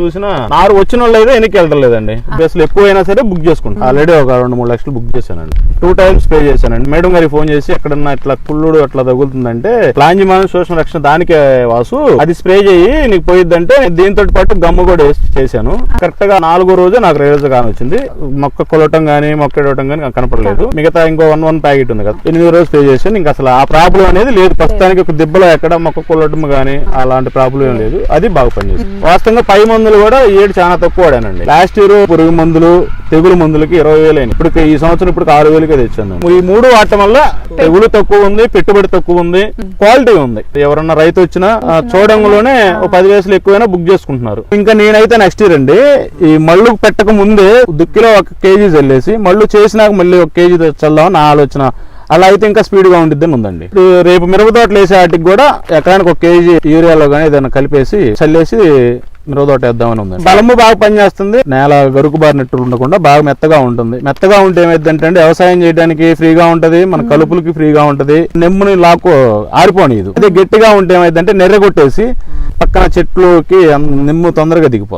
చూసినా నారు వచ్చిన వాళ్ళు అయితే వెనక్కి వెళ్ళలేదండి అసలు ఎక్కువైనా సరే బుక్ చేసుకుంటాను ఆల్రెడీ ఒక రెండు మూడు లక్షలు బుక్ చేశానండి. టూ టైమ్స్ స్ప్రే చేశానండి. మేడం గారికి ఫోన్ చేసి ఎక్కడన్నా ఇట్లా కుళ్ళుడు అట్లా తగులుతుందంటే ప్లాంజిమాన్ సూక్ష్మ రక్షణ దానికే వాసు అది స్ప్రే చేయి నీకు పోయిద్దంటే దీంతో పాటు గమ్ము కూడా వేసి చేశాను. కరెక్ట్గా నాలుగో రోజు నాకు రేజ్ కానీ వచ్చింది. మొక్క కొలటం గానీ మొక్క ఇవ్వటం గానీ నాకు కనపడలేదు. మిగతా ఇంకో వన్ వన్ ప్యాకెట్ ఉంది కదా. ఎనిమిది రోజు స్ప్రే చేశాను. ఇంకా అసలు ఆ ప్రాబ్లం అనేది లేదు. ప్రస్తుతానికి ఒక దెబ్బలో ఎక్కడ మొక్క కొలటం గానీ అలాంటి ప్రాబ్లం ఏం లేదు. అది బాగా పనిచేస్తుంది వాస్తవంగా పై మందులు కూడా ఏడు చాలా తక్కువ వాడానండి. లాస్ట్ ఇయర్ పురుగు మందులు తెగులు మందులకి ఇరవై వేలు అయింది ఇప్పుడు ఈ సంవత్సరం ఇప్పుడు ఆరు వేలకే తెచ్చాను ఈ మూడు వాడటం వల్ల తెగులు తక్కువ ఉంది పెట్టుబడి తక్కువ ఉంది క్వాలిటీ ఉంది. ఎవరన్నా రైతు వచ్చినా చూడంలోనే ఒక పది వేసులు ఎక్కువైనా బుక్ చేసుకుంటున్నారు. ఇంకా నేనైతే నెక్స్ట్ ఇయర్ అండి ఈ మళ్ళు పెట్టక ముందే దుక్కిలో ఒక కేజీ చల్లేసి మళ్ళు చేసినాక మళ్ళీ ఒక కేజీ చల్దామని నా ఆలోచన. అలా అయితే ఇంకా స్పీడ్గా ఉండిద్దని ఉందండి రేపు మిరప తోటలు వేసే వాటికి కూడా ఎకరానికి ఒక కేజీ యూరియాలో కానీ ఏదైనా కలిపేసి చల్లేసి మిరప తోట వేద్దామని ఉందండి. బలము బాగా పనిచేస్తుంది. నేల గరుకు బారినట్టు ఉండకుండా బాగా మెత్తగా ఉంటుంది. మెత్తగా ఉంటే ఏమైందంటే అండి వ్యవసాయం చేయడానికి ఫ్రీగా ఉంటది. మన కలుపులకి ఫ్రీగా ఉంటది. నెమ్ముని లాక్కు ఆరిపోనిది అదే గట్టిగా ఉంటే ఏమైందంటే నెర్ర కొట్టేసి పక్కన చెట్లుకి అన్- నిమ్ము తొందరగా దిగిపోతుంది.